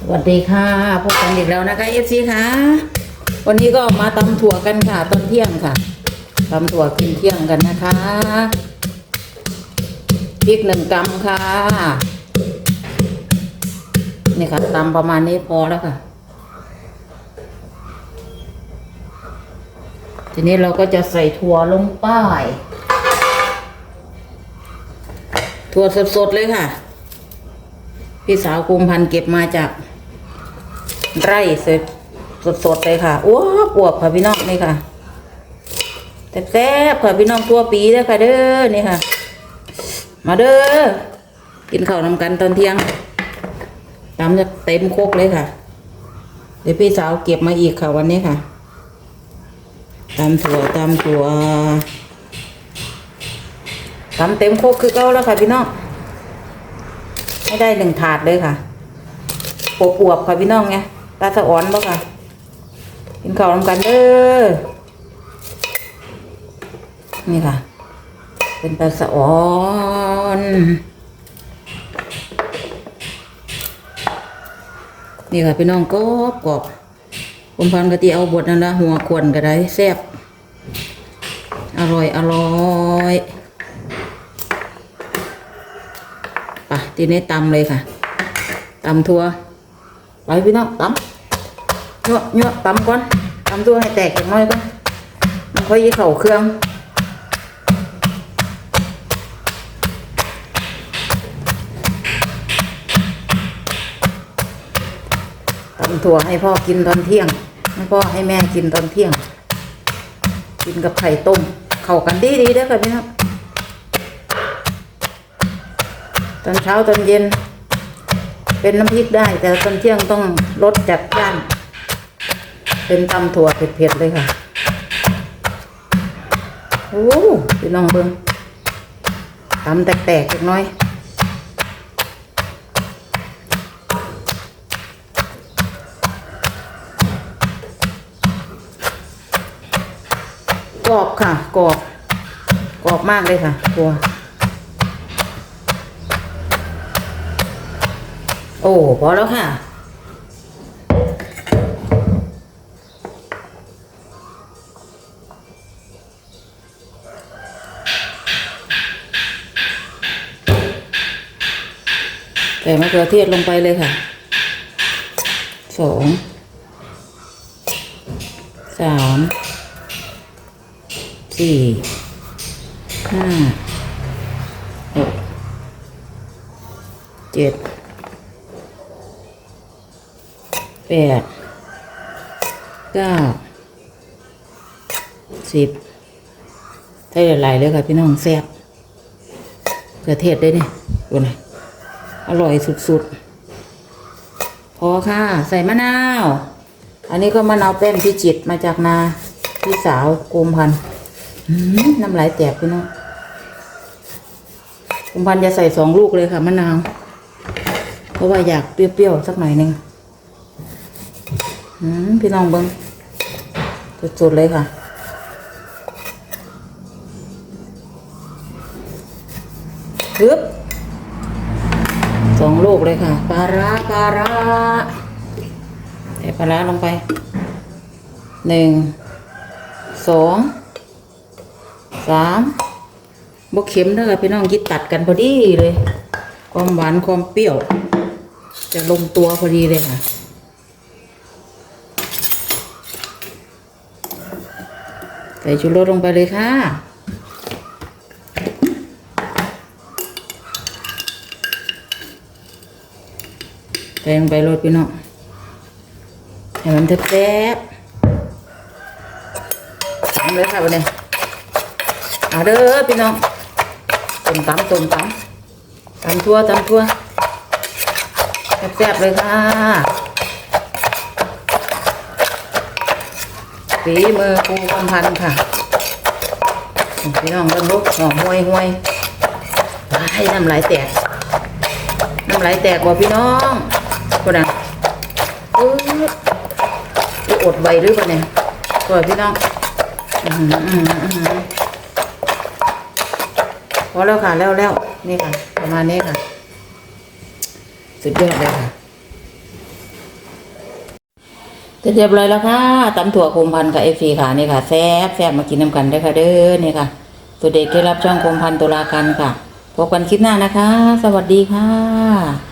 สวัสดีค่ะพบกันอีกแล้วนะคะเอฟซีค่ะ วันนี้ก็มาตำถั่วกันค่ะตอนเที่ยงค่ะตำถั่วกินเที่ยงกันนะคะพริกหนึ่งกรัมค่ะนี่ค่ะตำประมาณนี้พอแล้วค่ะ ทีนี้เราก็จะใส่ถั่วลงไปถั่วสดๆเลยค่ะ พี่สาวกุมพันเก็บมาจากไร่สร็จสดๆเลยค่ะอ้วกอวบค่ะพี่น้องนี่ค่ะแซ่บๆค่ะพี่น้องตัวปีเด้อค่ะเด้อนี่ค่ะ มาเด้อกินข้าวนำกันตอนเที่ยงตำจะเต็มโคกเลยค่ะ เดี๋ยวพี่สาวเก็บมาอีกค่ะวันนี้ค่ะตำถั่วตำถั่วตำเต็มโคกคือเก้าแล้วค่ะพี่น้อง ให้ได้หนึ่งถาดเลยค่ะปวบอวบๆค่ะพี่น้องไงตาสะอ่อนบ่ค่ะกินข้าวนำกันเด้อนี่ค่ะ เป็นตาสะอ่อนนี่ค่ะพี่น้องกรอบกรอบผมพันกะติเอาบดนั่นละหัวขวนก็ได้แซ่บอร่อยอร่อยไป ทีนี้ตำเลยค่ะตำทั่วไปพี่น้องตำยั่วยั่วตำก่อนตำทั่วให้แตกอย่างน้อยก่อนมันค่อยยีเข่าเครื่องตำถั่วให้พ่อกินตอนเที่ยงให้พ่อให้แม่กินตอนเที่ยง กินกับไข่ต้ม เข้ากันดีดีๆเด้อค่ะพี่น้องต อนเช้าตอนเย็น เป็นน้ำพริกได้ แต่ตอนเที่ยงต้องลดจัดจ้าน เป็นตำถั่วเผ็ดๆเลยค่ะ โอ้พี่น้องเบิ่งตำแตกๆเล็กน้อยกรอบค่ะกรอบกรอบมากเลยค่ะตัว โอ้พอแล้วค่ะ ใส่มะเขือเทศลงไปเลยค่ะ สอง สาม สี่ ห้า หก เจ็ด แปดเก้าสิบใส่หลายๆเลยค่ะพี่น้องแซ่บเกลือเทศได้เนี่ยดูหน่อยอร่อยสุดๆ พอค่ะ ใส่มะนาว อันนี้ก็มะนาวแป้นพิจิตรมาจากนาพี่สาวกุมพันน้ำลายแตกพี่น้องผมพันจะใส่สองลูกเลยค่ะมะนาว เพราะว่าอยากเปรี้ยวๆ สักหน่อยหนึ่ง พี่น้องเบิ้งสุดๆเลยค่ะ ปึ๊บสองลูกเลยค่ะ ปลาร้าปลาร้าใส่ปลาร้าลงไป หนึ่ง สอง สามบกเข็มเด้อค่ะพี่น้องคิดตัดกันพอดีเลย ความหวานความเปรี้ยว จะลงตัวพอดีเลยค่ะ ส่ชูรสลงไปเลยค่ะ ใส่ลงไปรสพี่น้องให้มันแซ่บๆทำเลยค่ะวันนี้เอาเด้อพี่น้องต้มตำต้มตำตำทั่วตำทั่วแซ่บๆเลยค่ะ ฝีมือครูกำพันธ์ค่ะพี่น้องเริ่มลุกหอมห่วยห่วยให้น้ำลายแตกน้ำลายแตกบ่พี่น้องคนน่ะเออจะอดใบหรือเปล่าเนี่ยตัวพี่น้องอื้อหืออื้อหืออื้อหือพอแล้วค่ะแล้วแล้วนี่ค่ะ ประมาณนี้ค่ะ สุดยอดเลยค่ะ เสร็จเรียบร้อยแล้วค่ะตำถั่วโคมพันกับเอฟซีค่ะนี่ค่ะแซ่บแซ่บมากินน้ำกันได้ค่ะเด้อนี่ค่ะตัวเด็กได้รับช่องโคมพันตุลากันค่ะพบกันคลิปหน้านะคะ สวัสดีค่ะ